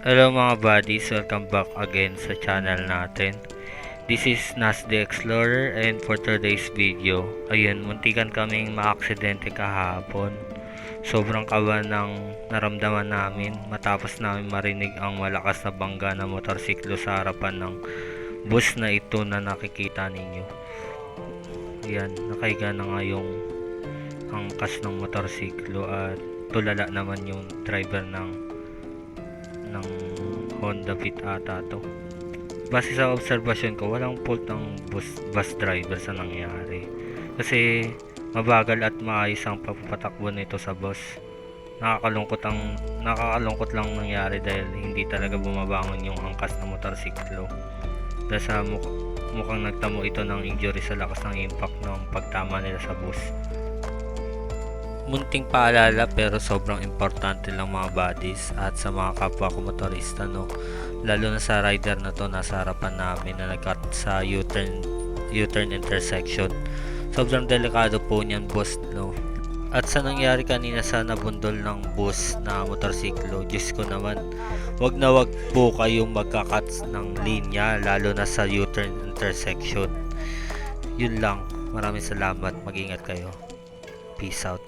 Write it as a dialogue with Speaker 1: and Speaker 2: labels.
Speaker 1: Hello mga buddies, welcome back again sa channel natin. This is Nas the Explorer and for today's video, ayun, muntikan kaming maaksidente kahapon. Sobrang kaba ng naramdaman namin matapos namin marinig ang malakas na bangga na motorsiklo sa harapan ng bus na ito na nakikita ninyo. Yan, nakahiga na nga yung angkas ng motorsiklo at tulala naman yung driver ng ng Honda Fit ata to. Base sa obserbasyon ko, walang fault ng bus, bus driver sa nangyari. Kasi mabagal at maayos ang papatakbo nito sa bus. Nakakalungkot ang nakakalungkot lang nangyari dahil hindi talaga bumabangon yung angkas ng motorsiklo. Dahil sa muk- mukhang nagtamo ito ng injury sa lakas ng impact ng pagtama nila sa bus. Munting paalala pero sobrang importante lang mga buddies at sa mga kapwa ko motorista no. Lalo na sa rider na to nasa harapan namin na nag-cut sa U-turn U-turn intersection. Sobrang delikado po niyan boss no. At sa nangyari kanina sa nabundol ng bus na motorsiklo, Diyos ko naman, wag na wag po kayong magka-cut ng linya lalo na sa U-turn intersection. Yun lang. Maraming salamat. Mag-ingat kayo. Peace out.